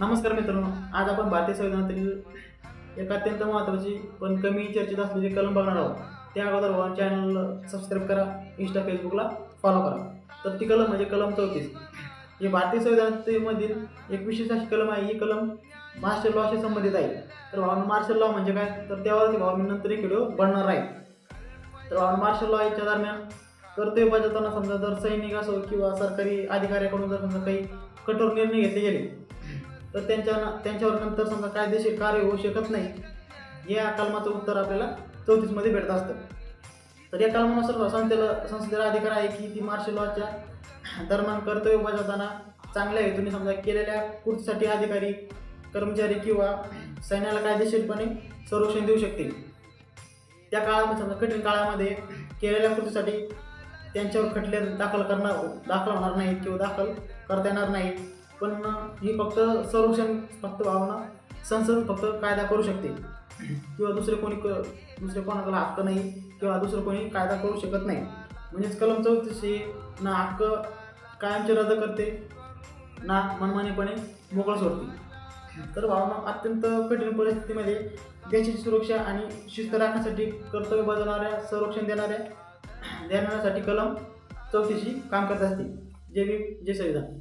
नमस्कार मित्रांनो आज आपण भारतीय संविधानातील एक अत्यंत महत्त्वाची पण कमी चर्चेत असलेली कलम बघणार आहोत. त्या अगोदर चॅनल सबस्क्राईब करा इंस्टा फेसबुकला फॉलो करा. तर ती कलम म्हणजे कलम चौतीस. ही भारतीय संविधानामधील एक विशेष अशी कलम आहे ही कलम मार्शल लॉशी संबंधित आहे. तर भावना मार्शल लॉ म्हणजे काय? तर त्यावरती भाव मी नंतर एक व्हिडिओ बनणार आहे. तर भावना मार्शल लॉ याच्या दरम्यान कर्तव्य बजावताना समजा जर सैनिक असो किंवा सरकारी अधिकाऱ्याकडून जर समजा काही कठोर निर्णय घेतले गेले तर त्यांच्या त्यांच्यावर नंतर समजा कायदेशीर कार्य होऊ शकत नाही या कलमाचं उत्तर आपल्याला चौतीसमध्ये भेटत असतं. तर या कलमानुसार संस्थेला संस्थेला अधिकार आहे की ती मार्शल लॉच्या दरम्यान कर्तव्य बजावताना चांगल्या हेतूने समजा केलेल्या कृतीसाठी अधिकारी कर्मचारी किंवा सैन्याला कायदेशीरपणे संरक्षण देऊ शकतील. त्या काळामध्ये समजा कठीण काळामध्ये केलेल्या कृतीसाठी त्यांच्यावर खटले दाखल करणार दाखल होणार नाहीत किंवा दाखल करता येणार नाहीत. पण ही फक्त संरक्षण फक्त भावना संसद फक्त कायदा करू शकते. किंवा दुसरे कोणी क दुसरे कोणाकडे हक्क नाही किंवा दुसरं कोणी कायदा करू शकत नाही. म्हणजेच कलम चौतीस हे ना हक्क कायमचे रद्द करते ना मनमानीपणे मोकळं सोडते. तर भावना अत्यंत कठीण परिस्थितीमध्ये देशाची सुरक्षा आणि शिस्त राखण्यासाठी कर्तव्य बजावणाऱ्या संरक्षण देणाऱ्या देण्यासाठी कलम चौतीशी काम करत असते. जे भीम जय संविधान.